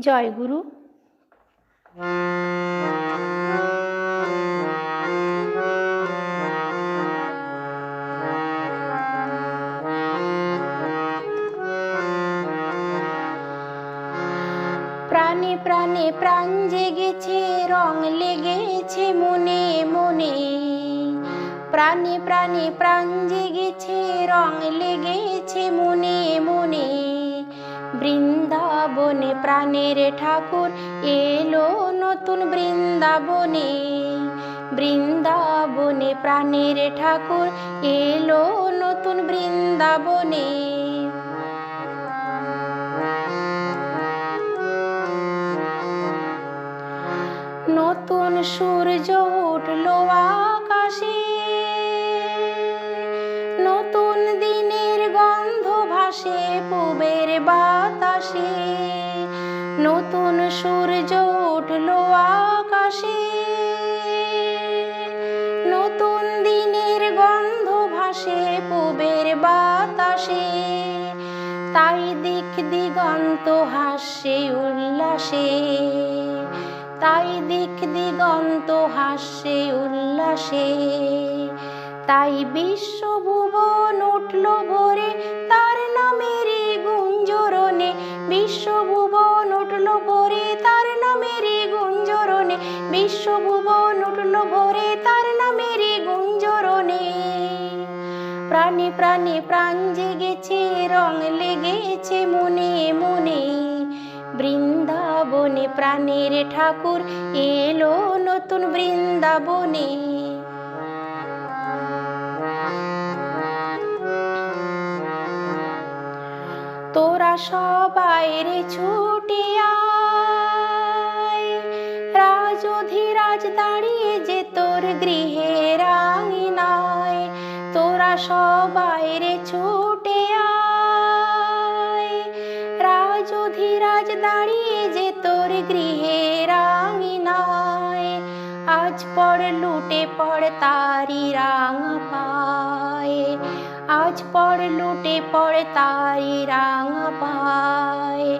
জয় গুরু। প্রাণে প্রাণে প্রাণ জেগেছে, রং লেগেছে মনে মনে। প্রাণে প্রাণে প্রাণ জেগেছে, রং লেগেছে মনে মনে। বৃন্দাবনে প্রাণের ঠাকুর এলো নতুন বৃন্দাবনে। বৃন্দাবনে প্রাণের ঠাকুর এলো নতুন বৃন্দাবনে। নতুন সূর্য উঠল আকাশে। নতুন দিনের গন্ধ ভাসে পুবের বাতাসে নতুন সূর্য উঠল আকাশে। নতুন দিনের গন্ধ ভাসে পুবের বাতাসে, তাই দিক দিগন্ত হাসে উল্লাসে। তাই দিক দিগন্ত হাসে উল্লাসে, তাই বিশ্বভুবন উঠল ভরে, তার নামেরই গুঞ্জরণে বিশ্বভুবন উঠল ভোরে, তার নামেরই গুঞ্জরণে। বিশ্বভুবন উঠল ভোরে, তার নামেরই গুঞ্জরণে। প্রাণে প্রাণে প্রাণ জেগেছে, রং লেগেছে মনে মনে। বৃন্দাবনে প্রাণের ঠাকুর এলো নতুন বৃন্দাবনে। সবাই রে ছুটে আয়। রাজ অধিরাজ দাঁড়িয়ে যে তোর গৃহের আঙিনায় তোরা সবাই রে ছুটে আয়। রাজ অধিরাজ দাঁড়িয়ে যে তোর গৃহের আঙিনায় আজ পর লুটে পড় তারি রাঙা পায়। আজ পর লুটে পড়ে তারি রাঙা পায়।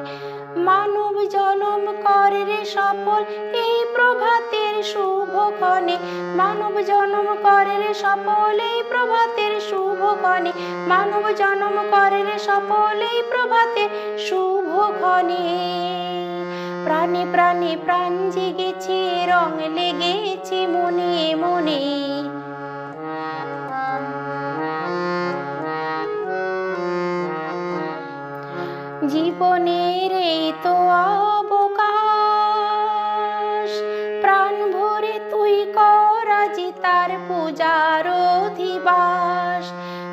মানব জনম করে রে সফল এই প্রভাতের শুভ ক্ষণে। মানব জনম করে রে সফল এই প্রভাতের শুভ ক্ষণে। মানব জনম করে রে সফল এই প্রভাতের শুভ ক্ষণে। প্রাণে প্রাণে প্রাণ জেগেছে, রং লেগেছে পূজার অধিবাস,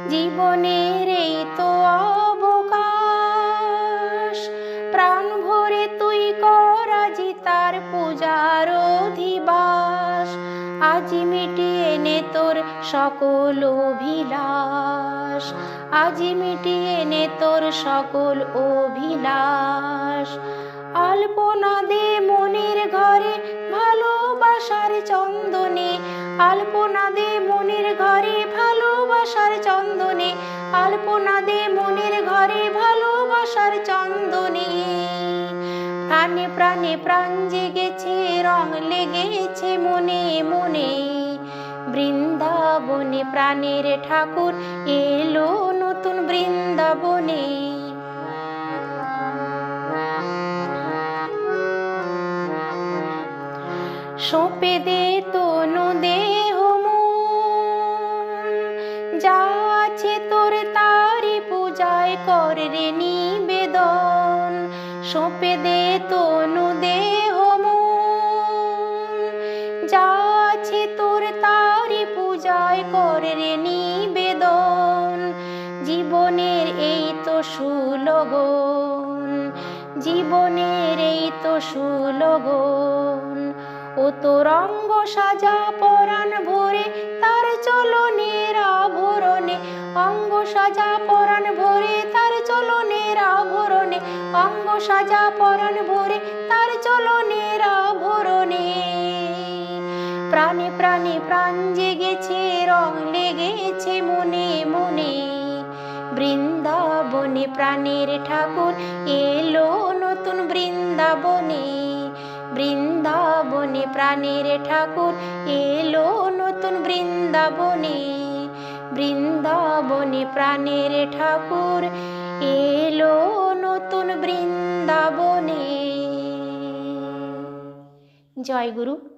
জীবনের এই তো অবকাশ। প্রাণ ভরে তুই করাজি তার পূজার অধিবাস। আজি মিটিয়ে নে তোর সকল অভিলাষ। আজি মিটিয়ে নে তোর সকল অভিলাষ। আলপনা দে ভালোবাসার চন্দনে, আলপনা দে মনের ঘরে ভালোবাসার চন্দনে, আলপনা দে মনের ঘরে ভালোবাসার চন্দনে। প্রাণে প্রাণে প্রাণ জেগেছে, রং লেগেছে মনে মনে। বৃন্দাবনে প্রাণের ঠাকুর এলো নতুন বৃন্দাবনে। সঁপে দে তনু দেহ যা আছে তোর তারি পূজায় কর রে নিবেদন। সঁপে দে তনু দেহ যা আছে তোর তারি পূজায় কর রে নিবেদন। জীবনের এই তো সুলগন। জীবনের এই তো সুলগন। ও তো রঙ্গ সাজা পরাণ ভরে তার চলনের আভরণে। অঙ্গ সাজা পরাণ ভরে তার চলনের আভরণে। অঙ্গ সাজা পরাণ ভরে তার চলনের আভরণে। প্রাণে প্রাণে প্রাণ জেগেছে, রং লেগেছে মনে মনে। বৃন্দাবনে প্রাণের ঠাকুর এলো নতুন বৃন্দাবনে। বৃন্দাবনে প্রাণের ঠাকুর এলো নতুন বৃন্দাবনে। বৃন্দাবনে প্রাণের ঠাকুর এলো নতুন বৃন্দাবনে। জয় গুরু।